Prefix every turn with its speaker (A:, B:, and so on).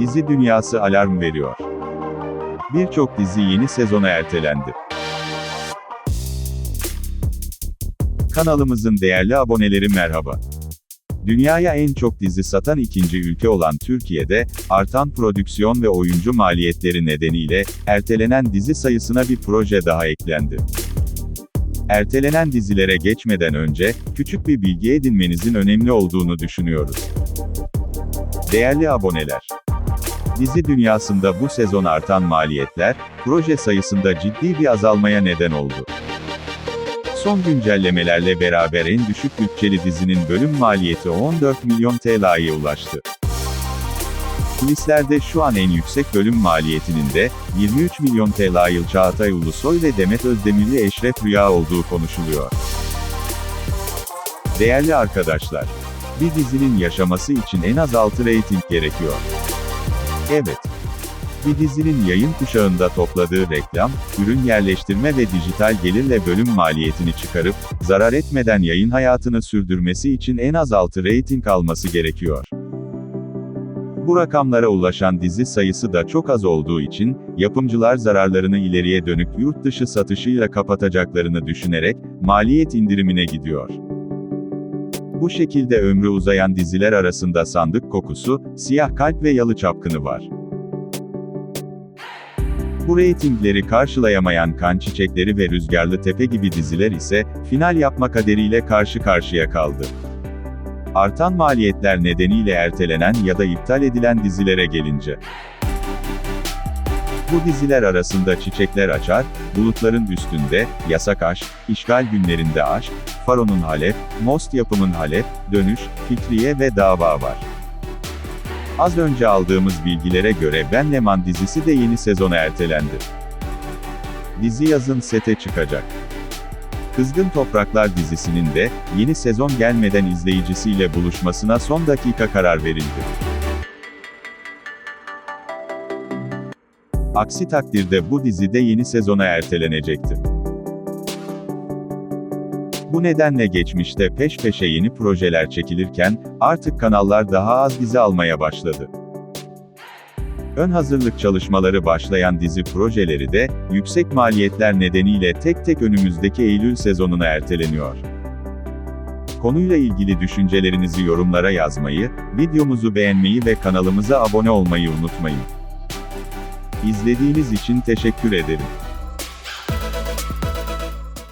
A: Dizi dünyası alarm veriyor. Birçok dizi yeni sezona ertelendi. Kanalımızın değerli aboneleri merhaba. Dünyaya en çok dizi satan ikinci ülke olan Türkiye'de, artan prodüksiyon ve oyuncu maliyetleri nedeniyle, ertelenen dizi sayısına bir proje daha eklendi. Ertelenen dizilere geçmeden önce, küçük bir bilgi edinmenizin önemli olduğunu düşünüyoruz. Değerli aboneler, dizi dünyasında bu sezon artan maliyetler, proje sayısında ciddi bir azalmaya neden oldu. Son güncellemelerle beraber en düşük bütçeli dizinin bölüm maliyeti 14 milyon TL'ye ulaştı. Kulislerde şu an en yüksek bölüm maliyetinin de, 23 milyon TL yıl Çağatay Ulusoy ve Demet Özdemirli Eşref Rüya olduğu konuşuluyor. Değerli arkadaşlar, bir dizinin yaşaması için en az 6 reyting gerekiyor. Evet. Bir dizinin yayın kuşağında topladığı reklam, ürün yerleştirme ve dijital gelirle bölüm maliyetini çıkarıp, zarar etmeden yayın hayatını sürdürmesi için en az 6 reyting alması gerekiyor. Bu rakamlara ulaşan dizi sayısı da çok az olduğu için, yapımcılar zararlarını ileriye dönük yurt dışı satışıyla kapatacaklarını düşünerek, maliyet indirimine gidiyor. Bu şekilde ömrü uzayan diziler arasında Sandık Kokusu, Siyah Kalp ve Yalı Çapkını var. Bu reytingleri karşılayamayan Kan Çiçekleri ve Rüzgarlı Tepe gibi diziler ise, final yapma kaderiyle karşı karşıya kaldı. Artan maliyetler nedeniyle ertelenen ya da iptal edilen dizilere gelince. Bu diziler arasında Çiçekler Açar, Bulutların Üstünde, Yasak Aşk, İşgal Günlerinde Aşk, Faro'nun Halep, Most Yapımın Halep, Dönüş, Fikriye ve Dava var. Az önce aldığımız bilgilere göre Ben Leman dizisi de yeni sezona ertelendi. Dizi yazın sete çıkacak. Kızgın Topraklar dizisinin de, yeni sezon gelmeden izleyicisiyle buluşmasına son dakika karar verildi. Aksi takdirde bu dizi de yeni sezona ertelenecekti. Bu nedenle geçmişte peş peşe yeni projeler çekilirken, artık kanallar daha az dizi almaya başladı. Ön hazırlık çalışmaları başlayan dizi projeleri de, yüksek maliyetler nedeniyle tek tek önümüzdeki Eylül sezonuna erteleniyor. Konuyla ilgili düşüncelerinizi yorumlara yazmayı, videomuzu beğenmeyi ve kanalımıza abone olmayı unutmayın. İzlediğiniz için teşekkür ederim.